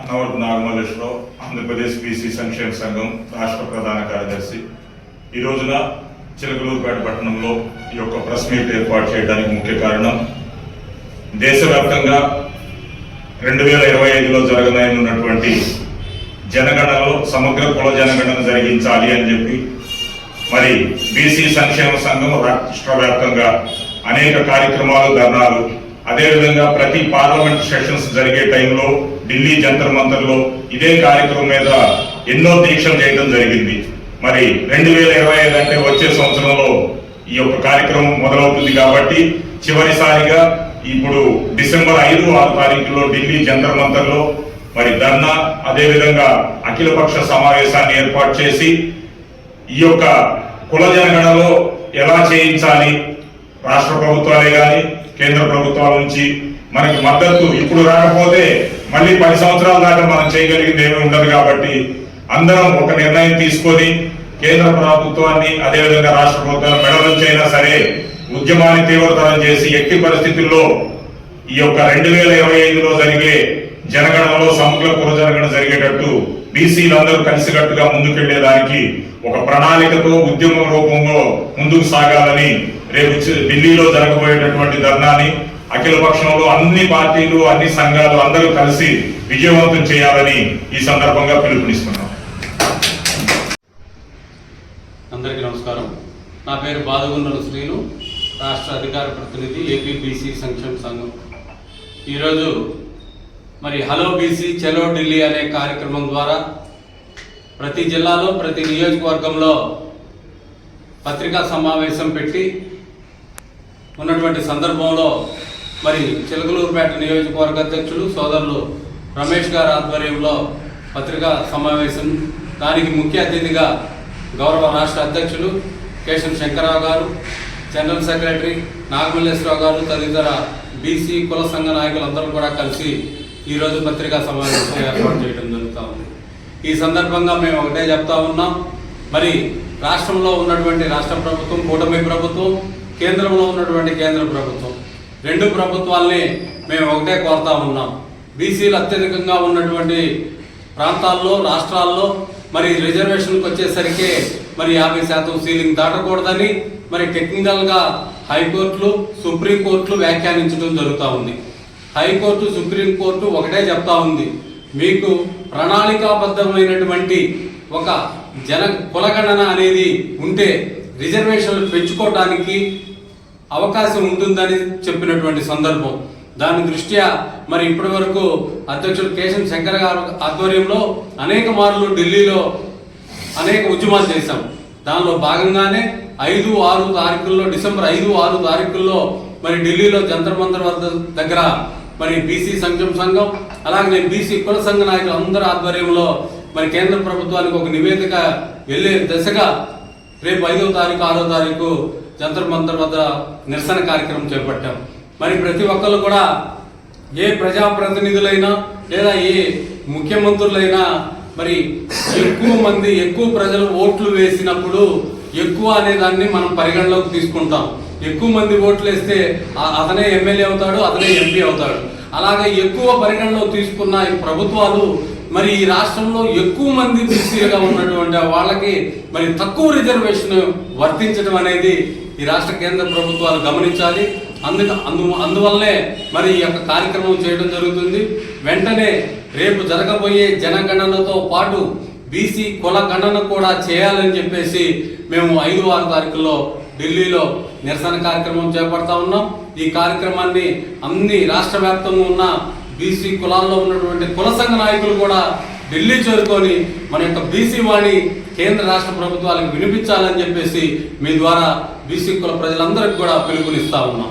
Annavarapu Nagamalleswara Rao Andhra Pradesh BC సంక్షేమ సంఘం రాష్ట్ర ప్రధాన కార్యదర్శి. ఈ రోజున చిలకలూరుపేట పట్టణంలో ఈ యొక్క ప్రెస్ మీట్ ఏర్పాటు చేయడానికి ముఖ్య కారణం దేశవ్యాప్తంగా రెండు వేల ఇరవై ఐదులో జరగనున్నటువంటి జనగణనలో సమగ్ర కుల జనగణన జరిగించాలి అని చెప్పి మరి బీసీ సంక్షేమ సంఘం రాష్ట్ర వ్యాప్తంగా అనేక కార్యక్రమాలు ధర్నాలు అదేవిధంగా ప్రతి పార్లమెంట్ సెషన్స్ జరిగే టైంలో ఢిల్లీ జంతర్ మంతర్లో ఇదే కార్యక్రమం మీద ఎన్నో దీక్షలు చేయడం జరిగింది. మరి రెండు వేల ఇరవై ఐదు అంటే వచ్చే సంవత్సరంలో ఈ యొక్క కార్యక్రమం మొదలవుతుంది కాబట్టి చివరిసారిగా ఇప్పుడు డిసెంబర్ ఐదు ఆరు తారీఖులో ఢిల్లీ జంతర్ మంతర్లో మరి ధర్నా అదేవిధంగా అఖిలపక్ష సమావేశాన్ని ఏర్పాటు చేసి ఈ యొక్క కుల జనగణలో ఎలా చేయించాలి రాష్ట్ర ప్రభుత్వాలే కానీ కేంద్ర ప్రభుత్వాల నుంచి మనకి మద్దతు ఇప్పుడు రాకపోతే మళ్ళీ పది సంవత్సరాల దాకా మనం చేయగలిగింది ఏమీ ఉండదు కాబట్టి అందరం ఒక నిర్ణయం తీసుకొని కేంద్ర ప్రభుత్వాన్ని అదేవిధంగా రాష్ట్ర ప్రభుత్వాన్ని మెడ సరే ఉద్యమాన్ని తీవ్రతరం చేసి ఎట్టి పరిస్థితుల్లో ఈ యొక్క రెండు వేల ఇరవై ఐదులో జరిగే జనగణనలో సమగ్ర పునర్జనగణ జరిగేటట్టు బీసీలందరూ కలిసికట్టుగా ముందుకెళ్ళేదానికి ఒక ప్రణాళికతో ఉద్యమ రూపంలో ముందుకు సాగాలని రేపు ఢిల్లీలో జరగబోయేటటువంటి ధర్నాని అఖిల పక్షంలో అన్ని పార్టీలు అన్ని సంఘాలు అందరూ కలిసి విజయవంతం చేయాలని ఈ సందర్భంగా పిలుపునిస్తున్నాం. అందరికీ నమస్కారం. నా పేరు బాదుగున్నల శ్రీను రాష్ట్ర అధికార ప్రతినిధి ఏపీబీసీ సంక్షేమ సంఘం. ఈరోజు మరి హలో బీసీ చలో ఢిల్లీ అనే కార్యక్రమం ద్వారా ప్రతి జిల్లాలో ప్రతి నియోజకవర్గంలో పత్రికా సమావేశం పెట్టి ఉన్నటువంటి సందర్భంలో మరి చిలకలూరుపేట నియోజకవర్గ అధ్యక్షులు సోదరులు రమేష్ గారి ఆధ్వర్యంలో పత్రికా సమావేశం. దానికి ముఖ్య అతిథిగా గౌరవ రాష్ట్ర అధ్యక్షులు కేశవ శంకరరావు గారు జనరల్ సెక్రటరీ నాగమల్లేశ్వరరావు గారు తదితర బీసీ కుల సంఘ నాయకులందరూ కూడా కలిసి ఈరోజు పత్రికా సమావేశం ఏర్పాటు చేయడం జరుగుతూ ఉంది. ఈ సందర్భంగా మేము ఒకటే చెప్తా ఉన్నాం. మరి రాష్ట్రంలో ఉన్నటువంటి రాష్ట్ర ప్రభుత్వం కూటమి ప్రభుత్వం కేంద్రంలో ఉన్నటువంటి కేంద్ర ప్రభుత్వం రెండు ప్రభుత్వాల్ని మేము ఒకటే కోరుతా ఉన్నాం. బీసీలు అత్యధికంగా ఉన్నటువంటి ప్రాంతాల్లో రాష్ట్రాల్లో మరి రిజర్వేషన్కి వచ్చేసరికి మరి యాభై శాతం సీలింగ్ దాటకూడదని మరి టెక్నికల్గా హైకోర్టులు సుప్రీంకోర్టులు వ్యాఖ్యానించడం జరుగుతూ ఉంది. హైకోర్టు సుప్రీంకోర్టు ఒకటే చెప్తా ఉంది. మీకు ప్రణాళికాబద్ధమైనటువంటి ఒక జన కులగణన అనేది ఉంటే రిజర్వేషన్లు పెంచుకోవడానికి అవకాశం ఉంటుందని చెప్పినటువంటి సందర్భం. దాని దృష్ట్యా మరి ఇప్పటి వరకు అధ్యక్షుడు కేశం శంకర్ గారు ఆధ్వర్యంలో అనేక మార్లు ఢిల్లీలో అనేక ఉద్యమాలు చేశాం. దానిలో భాగంగానే ఐదు ఆరు తారీఖుల్లో డిసెంబర్ ఐదు ఆరు తారీఖుల్లో మరి ఢిల్లీలో జంతర్ మంతర్ వద్ద దగ్గర మరి బీసీ సంక్షేమ సంఘం అలాగే బీసీ కుల సంఘ నాయకులు అందరి ఆధ్వర్యంలో మరి కేంద్ర ప్రభుత్వానికి ఒక నివేదిక వెళ్ళే దశగా రేపు ఐదో తారీఖు ఆరో తారీఖు జంతర్ మంతర్ వద్ద నిరసన కార్యక్రమం చేపట్టాం. మరి ప్రతి ఒక్కరు కూడా ఏ ప్రజాప్రతినిధులైనా లేదా ఏ ముఖ్యమంత్రులైనా మరి ఎక్కువ మంది ఎక్కువ ప్రజలు ఓట్లు వేసినప్పుడు ఎక్కువ అనే దాన్ని మనం పరిగణలోకి తీసుకుంటాం. ఎక్కువ మంది ఓట్లు వేస్తే అతనే ఎమ్మెల్యే అవుతాడు అతనే ఎంపీ అవుతాడు. అలాగే ఎక్కువ పరిగణలో తీసుకున్న ఈ ప్రభుత్వాలు మరి ఈ రాష్ట్రంలో ఎక్కువ మంది బీసీలుగా ఉన్నటువంటి వాళ్ళకి మరి తక్కువ రిజర్వేషన్ వర్తించడం అనేది ఈ రాష్ట్ర కేంద్ర ప్రభుత్వాలు గమనించాలి. అందుకు అందు అందువల్లే మరి ఈ యొక్క కార్యక్రమం చేయడం జరుగుతుంది. వెంటనే రేపు జరగబోయే జనగణనతో పాటు బీసీ కుల గణన కూడా చేయాలని చెప్పేసి మేము ఐదు ఆరు తారీఖుల్లో ఢిల్లీలో నిరసన కార్యక్రమం చేపడతా ఉన్నాం. ఈ కార్యక్రమాన్ని అన్ని రాష్ట్ర వ్యాప్తంగా ఉన్న బీసీ కులాల్లో ఉన్నటువంటి కుల సంఘ నాయకులు కూడా ఢిల్లీ చేరుకొని మన యొక్క బీసీ వాణి కేంద్ర రాష్ట్ర ప్రభుత్వాలకు వినిపించాలని చెప్పేసి మీ ద్వారా బీసీ కుల ప్రజలందరికీ కూడా పిలుపునిస్తా ఉన్నాం.